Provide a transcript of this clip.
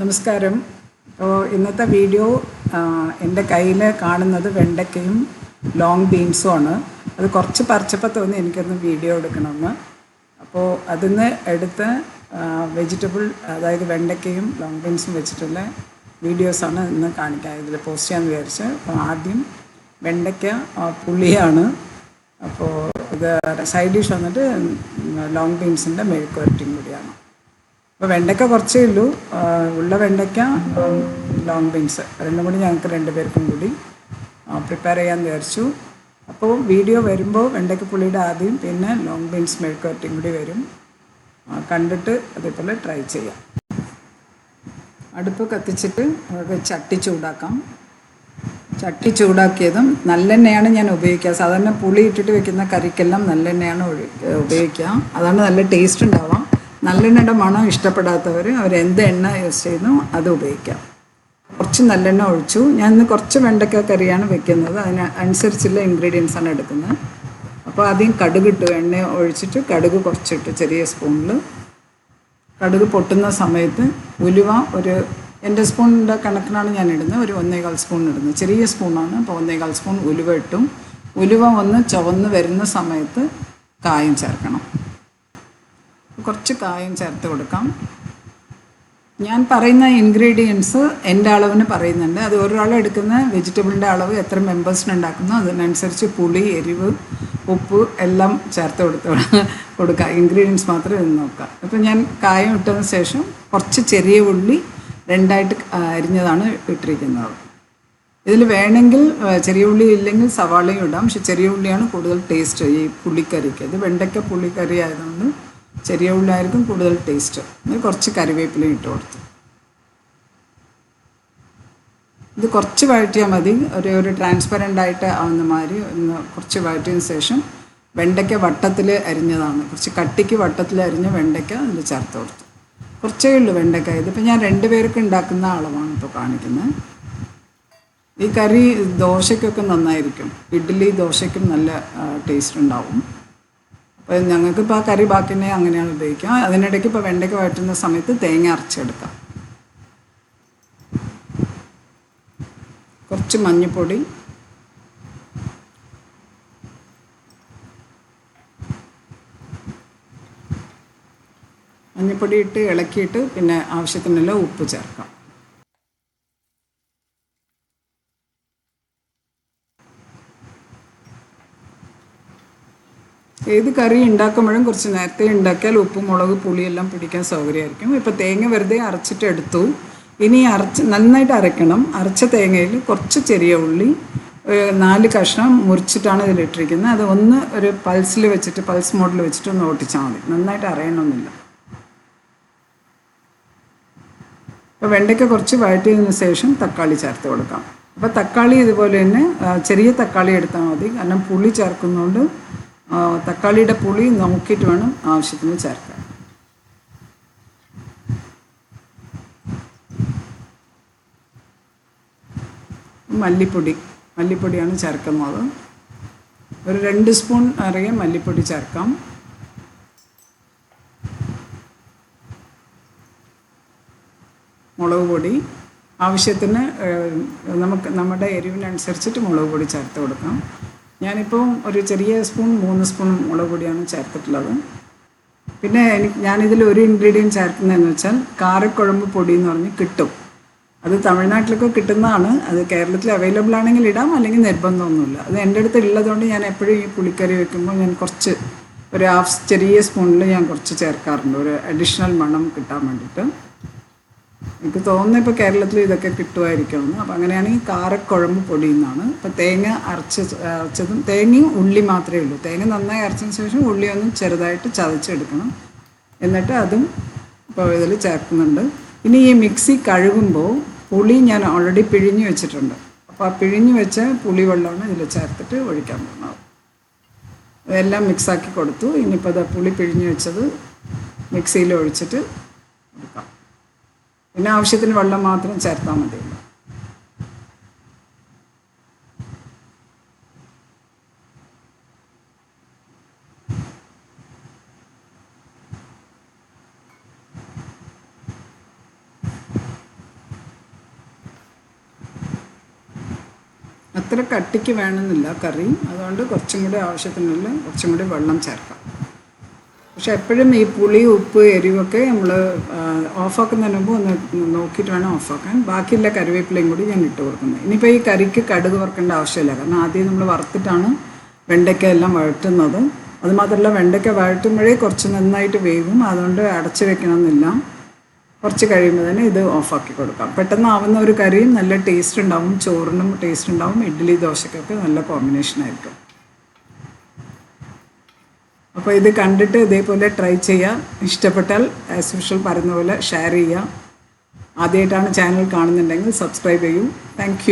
നമസ്കാരം. അപ്പോൾ ഇന്നത്തെ വീഡിയോ എന്റെ കയ്യിൽ കാണുന്നത് വെണ്ടയ്ക്കയും ലോങ് ബീൻസും ആണ്. അത് കുറച്ച് പറിച്ചപ്പോൾ തോന്നി എനിക്കൊന്ന് വീഡിയോ എടുക്കണമെന്ന്. അപ്പോൾ അതിന്ന് എടുത്ത് വെജിറ്റബിൾ അതായത് വെണ്ടയ്ക്കയും ലോങ് ബീൻസും വെച്ചിട്ടുള്ള വീഡിയോസാണ് ഇന്ന് കാണിക്കാൻ ഇതിൽ പോസ്റ്റ് ചെയ്യാമെന്ന് വിചാരിച്ച്. അപ്പോൾ ആദ്യം വെണ്ടയ്ക്ക പുളിയാണ്. അപ്പോൾ ഇത് സൈഡ് ഡിഷ് വന്നിട്ട് ലോങ് ബീൻസിന്റെ മെഴുക്കുവരട്ടിയും കൂടിയാണ്. അപ്പോൾ വെണ്ടയ്ക്ക കുറച്ചേ ഉള്ളൂ. ഉള്ള വെണ്ടയ്ക്ക ലോങ് ബീൻസ് രണ്ടും കൂടി ഞങ്ങൾക്ക് രണ്ട് പേർക്കും കൂടി പ്രിപ്പയർ ചെയ്യാൻ വിചാരിച്ചു. അപ്പോൾ വീഡിയോ വരുമ്പോൾ വെണ്ടയ്ക്ക പുളിയുടെ ആദ്യം പിന്നെ ലോങ് ബീൻസ് മെഴുക്കുവരട്ടിയും കൂടി വരും. കണ്ടിട്ട് അതേപോലെ ട്രൈ ചെയ്യാം. അടുപ്പ് കത്തിച്ചിട്ട് നമുക്ക് ചട്ടി ചൂടാക്കാം. ചട്ടി ചൂടാക്കിയതും നല്ലെണ്ണയാണ് ഞാൻ ഉപയോഗിക്കുക. സാധാരണ പുളി ഇട്ടിട്ട് വെക്കുന്ന കറിക്കെല്ലാം നല്ലെണ്ണയാണ് ഉപയോഗിക്കുക. അതാണ് നല്ല ടേസ്റ്റ് ഉണ്ടാവുക. നല്ലെണ്ണയുടെ മണം ഇഷ്ടപ്പെടാത്തവർ അവർ എന്ത് എണ്ണ യൂസ് ചെയ്യുന്നു അത് ഉപയോഗിക്കാം. കുറച്ച് നല്ലെണ്ണ ഒഴിച്ചു. ഞാൻ ഇന്ന് കുറച്ച് വെണ്ടയ്ക്ക കറിയാണ് വെക്കുന്നത്. അതിന് അനുസരിച്ചുള്ള ഇൻഗ്രീഡിയൻസ് ആണ് എടുക്കുന്നത്. അപ്പോൾ ആദ്യം കടുക് കടുകിട്ടു. എണ്ണ ഒഴിച്ചിട്ട് കടുക് കുറച്ചിട്ട് ചെറിയ സ്പൂണിൽ കടുക് പൊട്ടുന്ന സമയത്ത് ഉലുവ ഒരു എന്റെ സ്പൂണിന്റെ കണക്കിനാണ് ഞാൻ ഇടുന്നത്. ഒരു ഒന്നേകാൽ സ്പൂൺ ഇടുന്നത്. ചെറിയ സ്പൂണാണ് അപ്പോൾ ഒന്നേകാൽ സ്പൂൺ ഉലുവ ഇട്ടും. ഉലുവ ഒന്ന് ചുവന്ന് വരുന്ന സമയത്ത് കായം ചേർക്കണം. കുറച്ച് കായം ചേർത്ത് കൊടുക്കാം. ഞാൻ പറയുന്ന ഇൻഗ്രീഡിയൻസ് എന്റെ അളവിന് പറയുന്നുണ്ട്. അത് ഒരാൾ എടുക്കുന്ന വെജിറ്റബിളിന്റെ അളവ് എത്ര മെമ്പേഴ്സിന് ഉണ്ടാക്കുന്നു അതിനനുസരിച്ച് പുളി എരിവ് ഉപ്പ് എല്ലാം ചേർത്ത് കൊടുത്ത് കൊടുക്കുക ഇൻഗ്രീഡിയൻസ് മാത്രം ഇത് നോക്കുക അപ്പോൾ ഞാൻ കായം ഇട്ടതിന് ശേഷം കുറച്ച് ചെറിയ ഉള്ളി രണ്ടായിട്ട് അരിഞ്ഞതാണ് ഇട്ടിരിക്കുന്നത്. ഇതിൽ വേണമെങ്കിൽ ചെറിയ ഉള്ളി ഇല്ലെങ്കിൽ സവാളയും ഇടാം. പക്ഷെ ചെറിയ ഉള്ളിയാണ് കൂടുതൽ ടേസ്റ്റ് ഈ പുളിക്കറിക്ക്. ഇത് വെണ്ടയ്ക്ക പുളിക്കറി ആയതുകൊണ്ട് ചെറിയ ഉള്ളായിരിക്കും കൂടുതൽ ടേസ്റ്റ് ഇത് കുറച്ച് കറിവേപ്പില ഇട്ട് കൊടുത്തു. ഇത് കുറച്ച് വഴറ്റിയാൽ മതി. ഒരു ഒരു ട്രാൻസ്പെറന്റ് ആയിട്ട് ആവുന്ന മാതിരി ഒന്ന് കുറച്ച് വഴറ്റിയതിന് ശേഷം വെണ്ടയ്ക്ക വട്ടത്തിൽ അരിഞ്ഞതാണ്. കുറച്ച് കട്ടിക്ക് വട്ടത്തിൽ അരിഞ്ഞ വെണ്ടയ്ക്ക അതിൽ ചേർത്ത് കൊടുത്തു. കുറച്ചേ ഉള്ളൂ വെണ്ടയ്ക്ക ഇതിപ്പോൾ ഞാൻ രണ്ട് പേർക്ക് ഉണ്ടാക്കുന്ന അളവാണ് ഇപ്പോൾ കാണിക്കുന്നത് ഈ കറി ദോശയ്ക്കൊക്കെ നന്നായിരിക്കും. ഇഡ്ഡലി ദോശയ്ക്കും നല്ല ടേസ്റ്റ് ഉണ്ടാവും. അപ്പോൾ ഞങ്ങൾക്കിപ്പോൾ ആ കറി ബാക്കിനെ അങ്ങനെയാണ് ഉപയോഗിക്കുക. അതിനിടയ്ക്ക് ഇപ്പോൾ വെണ്ടയ്ക്ക് വഴറ്റുന്ന സമയത്ത് തേങ്ങ അരച്ചെടുക്കാം. കുറച്ച് മഞ്ഞൾപ്പൊടി മഞ്ഞൾപ്പൊടി ഇട്ട് ഇളക്കിയിട്ട് പിന്നെ ആവശ്യത്തിനുള്ള ഉപ്പ് ചേർക്കാം. ഏത് കറി ഉണ്ടാക്കുമ്പോഴും കുറച്ച് നേരത്തെ ഉണ്ടാക്കിയാൽ ഉപ്പ് മുളക് പുളിയെല്ലാം പിടിക്കാൻ സൗകര്യമായിരിക്കും. ഇപ്പോൾ തേങ്ങ വെറുതെ അരച്ചിട്ട് എടുത്തു. ഇനി അരച്ച് നന്നായിട്ട് അരക്കണം അരച്ച തേങ്ങയിൽ കുറച്ച് ചെറിയ ഉള്ളി നാല് കഷ്ണം മുറിച്ചിട്ടാണ് ഇതിലിട്ടിരിക്കുന്നത്. അത് ഒന്ന് ഒരു പൾസിൽ വെച്ചിട്ട് പൾസ് മോഡിൽ വെച്ചിട്ട് ഒന്ന് ഓട്ടിച്ചാൽ മതി. നന്നായിട്ട് അറിയണമെന്നില്ല അപ്പോൾ വെണ്ടയ്ക്ക കുറച്ച് വഴറ്റിയതിന് ശേഷം തക്കാളി ചേർത്ത് കൊടുക്കാം. അപ്പോൾ തക്കാളി ഇതുപോലെ തന്നെ ചെറിയ തക്കാളി എടുത്താൽ മതി. കാരണം പുളി ചേർക്കുന്നതുകൊണ്ട് തക്കാളിയുടെ പുളി നോക്കിയിട്ട് വേണം ആവശ്യത്തിന് ചേർക്കാൻ. മല്ലിപ്പൊടി മല്ലിപ്പൊടിയാണ് ചേർക്കുന്നത്. ഒരു രണ്ട് സ്പൂൺ അറിയാൻ മല്ലിപ്പൊടി ചേർക്കാം. മുളക് പൊടി. ആവശ്യത്തിന് നമുക്ക് നമ്മുടെ എരിവിനനുസരിച്ചിട്ട് മുളക് പൊടി ചേർത്ത് കൊടുക്കാം. ഞാനിപ്പോൾ ഒരു ചെറിയ സ്പൂൺ മൂന്ന് സ്പൂൺ മുളക് പൊടിയാണ് ചേർത്തിട്ടുള്ളത്. പിന്നെ എനിക്ക് ഞാനിതിൽ ഒരു ഇൻഗ്രീഡിയന്റ് ചേർക്കുന്നതെന്ന് വെച്ചാൽ കാരക്കുഴമ്പ് പൊടി എന്ന് പറഞ്ഞ് കിട്ടും. അത് തമിഴ്നാട്ടിലൊക്കെ കിട്ടുന്നതാണ്. അത് കേരളത്തിൽ അവൈലബിൾ ആണെങ്കിൽ ഇടാം അല്ലെങ്കിൽ നിർബന്ധമൊന്നുമില്ല. അത് എന്റെ അടുത്ത് ഉള്ളതുകൊണ്ട് ഞാൻ എപ്പോഴും ഈ പുളിക്കറി വെക്കുമ്പോൾ ഞാൻ കുറച്ച് ഒരു ഹാഫ് ചെറിയ സ്പൂണിൽ ഞാൻ കുറച്ച് ചേർക്കാറുണ്ട്. ഒരു അഡീഷണൽ മണം കിട്ടാൻ വേണ്ടിയിട്ട്. എനിക്ക് തോന്നുന്നു ഇപ്പോൾ കേരളത്തിൽ ഇതൊക്കെ കിട്ടുമായിരിക്കുമെന്ന്. അപ്പോൾ അങ്ങനെയാണെങ്കിൽ കാരക്കുഴമ്പ് പൊടി എന്നാണ് ഇപ്പോൾ തേങ്ങ അരച്ച് അരച്ചതും തേങ്ങയും ഉള്ളി മാത്രമേ ഉള്ളൂ. തേങ്ങ നന്നായി അരച്ചതിന് ശേഷം ഉള്ളി ചെറുതായിട്ട് ചതച്ചെടുക്കണം. എന്നിട്ട് അതും ഇപ്പോൾ ഇതിൽ ചേർക്കുന്നുണ്ട്. ഇനി ഈ മിക്സി കഴുകുമ്പോൾ പുളി ഞാൻ ഓൾറെഡി പിഴിഞ്ഞ് വെച്ചിട്ടുണ്ട്. അപ്പോൾ ആ പിഴിഞ്ഞ് വെച്ച പുളി വെള്ളമാണ് ഇതിൽ ചേർത്തിട്ട് ഒഴിക്കാൻ പോകുന്നത്. എല്ലാം മിക്സാക്കി കൊടുത്തു. ഇനിയിപ്പോൾ അത് പുളി പിഴിഞ്ഞ് വെച്ചത് മിക്സിയിൽ ഒഴിച്ചിട്ട് പിന്നെ ആവശ്യത്തിന് വെള്ളം മാത്രം ചേർത്താൽ മതി. അത്ര കട്ടിക്ക് വേണമെന്നില്ല കറി. അതുകൊണ്ട് കുറച്ചും കൂടി ആവശ്യത്തിനുള്ള കുറച്ചും കൂടി വെള്ളം ചേർക്കാം. പക്ഷെ എപ്പോഴും ഈ പുളി ഉപ്പ് എരിവൊക്കെ നമ്മൾ ഓഫാക്കുന്നതിന് മുമ്പ് ഒന്ന് നോക്കിയിട്ട് വേണം ഓഫാക്കാൻ. ബാക്കിയുള്ള കറിവേപ്പിലയും കൂടി ഞാൻ ഇട്ട് കൊടുക്കുന്നത്. ഇനിയിപ്പോൾ ഈ കറിക്ക് കടുക് വറുക്കേണ്ട ആവശ്യമില്ല. കാരണം ആദ്യം നമ്മൾ വറുത്തിട്ടാണ് വെണ്ടയ്ക്ക എല്ലാം വഴറ്റുന്നത്. അതുമാത്രമല്ല വെണ്ടയ്ക്ക വഴറ്റുമ്പോഴേ കുറച്ച് നന്നായിട്ട് വേവും. അതുകൊണ്ട് അടച്ചു വെക്കണമെന്നില്ല. കുറച്ച് കഴിയുമ്പോൾ തന്നെ ഇത് ഓഫാക്കി കൊടുക്കാം. പെട്ടെന്ന് ആവുന്ന ഒരു കറിയും നല്ല ടേസ്റ്റ് ഉണ്ടാവും. ചോറിനും ടേസ്റ്റ് ഉണ്ടാവും. ഇഡ്ഡലി ദോശക്കൊക്കെ നല്ല കോമ്പിനേഷൻ ആയിരിക്കും. അപ്പോൾ ഇത് കണ്ടിട്ട് ഇതേപോലെ ട്രൈ ചെയ്യുക ഇഷ്ടപ്പെട്ടാൽ ആസ് യൂഷ്വൽ പറയുന്ന പോലെ ഷെയർ ചെയ്യുക ആദ്യമായിട്ടാണ് ചാനൽ കാണുന്നുണ്ടെങ്കിൽ സബ്സ്ക്രൈബ് ചെയ്യും. താങ്ക്